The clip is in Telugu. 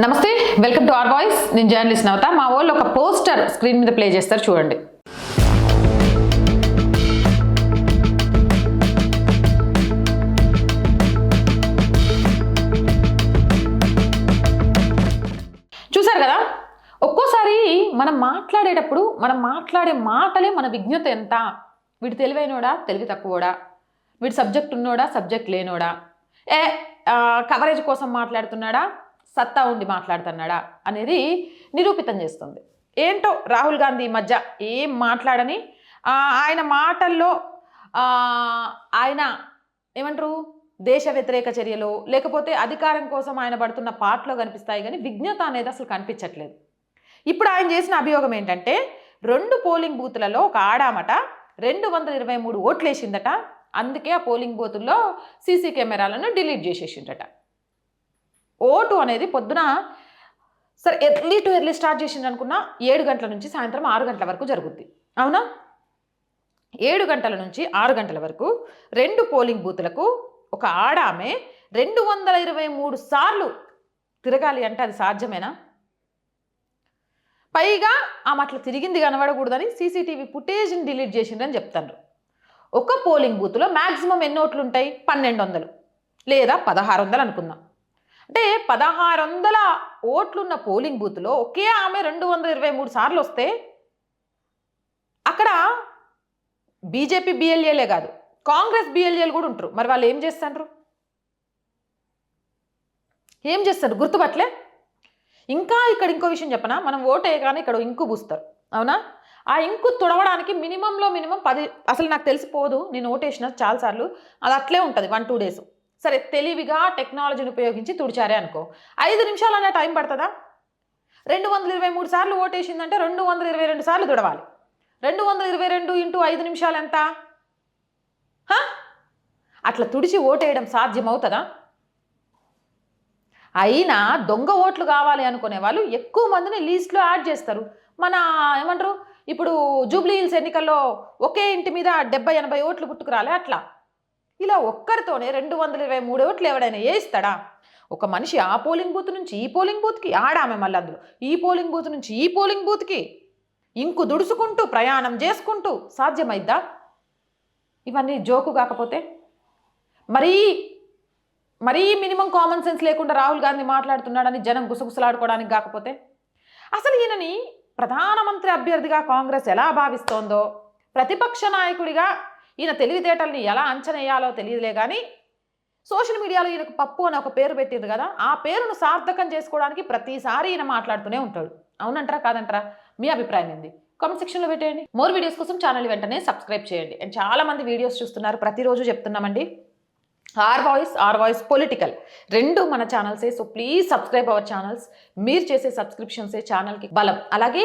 నమస్తే వెల్కమ్ టు ఆర్ వాయిస్. నేను జర్నలిస్ట్ నవత. మా వాళ్ళు ఒక పోస్టర్ స్క్రీన్ మీద ప్లే చేస్తారు చూడండి. చూసారు కదా? ఒక్కోసారి మనం మాట్లాడేటప్పుడు మనం మాట్లాడే మాటలే మన విజ్ఞత ఎంత? వీడు తెలివైనోడా? తెలివి తక్కువడా? వీడు సబ్జెక్ట్ ఉన్నోడా? సబ్జెక్ట్ లేనోడా? ఏ కవరేజ్ కోసం మాట్లాడుతున్నాడా? సత్తా ఉండి మాట్లాడుతున్నాడా అనేది నిరూపితం చేస్తుంది. ఏంటో రాహుల్ గాంధీ మధ్య ఏం మాట్లాడని ఆయన మాటల్లో ఆయన ఏమంటారు దేశ వ్యతిరేక చర్యలు లేకపోతే అధికారం కోసం ఆయన పడుతున్న పాటలో కనిపిస్తాయి కానీ విజ్ఞత అనేది అసలు కనిపించట్లేదు. ఇప్పుడు ఆయన చేసిన అభియోగం ఏంటంటే రెండు పోలింగ్ బూత్లలో ఒక ఆడామట రెండు వందల ఇరవై మూడు ఓట్లు వేసిందట అందుకే ఆ పోలింగ్ బూతుల్లో సీసీ కెమెరాలను డిలీట్ చేసేసిండట ఓటు అనేది పొద్దున సరే ఎర్లీ టు ఎర్లీ స్టార్ట్ చేసింది అనుకున్నా ఏడు గంటల నుంచి సాయంత్రం ఆరు గంటల వరకు జరుగుద్ది. అవునా? ఏడు గంటల నుంచి ఆరు గంటల వరకు రెండు పోలింగ్ బూతులకు ఒక ఆడామె రెండు వందల ఇరవై మూడు సార్లు తిరగాలి అంటే అది సాధ్యమేనా? పైగా ఆమె అట్లా తిరిగింది కనబడకూడదని సీసీటీవీ ఫుటేజ్ని డిలీట్ చేసిండ్రని చెప్తారు ఒక పోలింగ్ బూత్లో మ్యాక్సిమం ఎన్ని ఓట్లు ఉంటాయి పన్నెండు వందలు లేదా పదహారు వందలు అనుకుందాం. అంటే పదహారు వందల ఓట్లున్న పోలింగ్ బూత్లో ఒకే ఆమె రెండు వందల ఇరవై మూడు సార్లు వస్తే అక్కడ బీజేపీ బిఎల్ఏలే కాదు కాంగ్రెస్ బిఎల్ఏలు కూడా ఉంటారు. మరి వాళ్ళు ఏం చేస్తారు ఏం చేస్తారు? గుర్తుపట్లే ఇంకా ఇక్కడ ఇంకో విషయం చెప్పనా? మనం ఓటు వేయగానే ఇక్కడ ఇంకు పూస్తారు. అవునా? ఆ ఇంకు తుడవడానికి మినిమంలో మినిమం పది అసలు నాకు తెలిసిపోదు నేను ఓటేసిన చాలాసార్లు అది అట్లే ఉంటుంది వన్ టూ డేస్. సరే తెలివిగా టెక్నాలజీని ఉపయోగించి తుడిచారే అనుకో. ఐదు నిమిషాలు అనే టైం పడుతుందా? రెండు వందల ఇరవై మూడు సార్లు ఓటేసిందంటే రెండు వందల ఇరవై రెండు సార్లు తుడవాలి. రెండు వందల ఇరవై రెండు ఇంటూ ఐదు నిమిషాలు ఎంత? హ? అట్లా తుడిచి ఓటేయడం సాధ్యమవుతుందా? అయినా దొంగ ఓట్లు కావాలి అనుకునే వాళ్ళు ఎక్కువ మందిని లీస్ట్లో యాడ్ చేస్తారు. మన ఏమంటారు? ఇప్పుడు జూబ్లీ హిల్స్ ఎన్నికల్లో ఒకే ఇంటి మీద డెబ్బై ఎనభై ఓట్లు పుట్టుకురాలే అట్లా. ఇలా ఒక్కరితోనే రెండు వందల ఇరవై మూడు ఓట్లు ఎవడైనా వేయిస్తాడా? ఒక మనిషి ఆ పోలింగ్ బూత్ నుంచి ఈ పోలింగ్ బూత్కి ఆడామె మళ్ళీ అందులో. ఈ పోలింగ్ బూత్ నుంచి ఈ పోలింగ్ బూత్కి. ఇంకు దుడుసుకుంటూ ప్రయాణం చేసుకుంటూ సాధ్యమైద్దా? ఇవన్నీ జోకు కాకపోతే? మరీ మరీ మినిమం కామన్ సెన్స్ లేకుండా రాహుల్ గాంధీ మాట్లాడుతున్నాడని జనం గుసగుసలాడుకోవడానికి కాకపోతే? అసలు ఈయనని ప్రధానమంత్రి అభ్యర్థిగా కాంగ్రెస్ ఎలా భావిస్తోందో ప్రతిపక్ష నాయకుడిగా ఈయన తెలివితేటల్ని ఎలా అంచనేయాలో తెలియదులే కానీ సోషల్ మీడియాలో ఈయనకు పప్పు అని ఒక పేరు పెట్టింది కదా ఆ పేరును సార్థకం చేసుకోవడానికి ప్రతిసారి ఈయన మాట్లాడుతూనే ఉంటాడు. అవునంటారా కాదంటారా? మీ అభిప్రాయం ఏంది? కామెంట్ సెక్షన్లో పెట్టేయండి. మోర్ వీడియోస్ కోసం ఛానల్ వెంటనే సబ్స్క్రైబ్ చేయండి. అండ్ చాలా మంది వీడియోస్ చూస్తున్నారు. ప్రతిరోజు చెప్తున్నామండి. R voice R voice political. రెండు మన ఛానల్సే. So please subscribe our channels. మీరు చేసే సబ్స్క్రిప్షన్సే ఛానల్కి బలం. అలాగే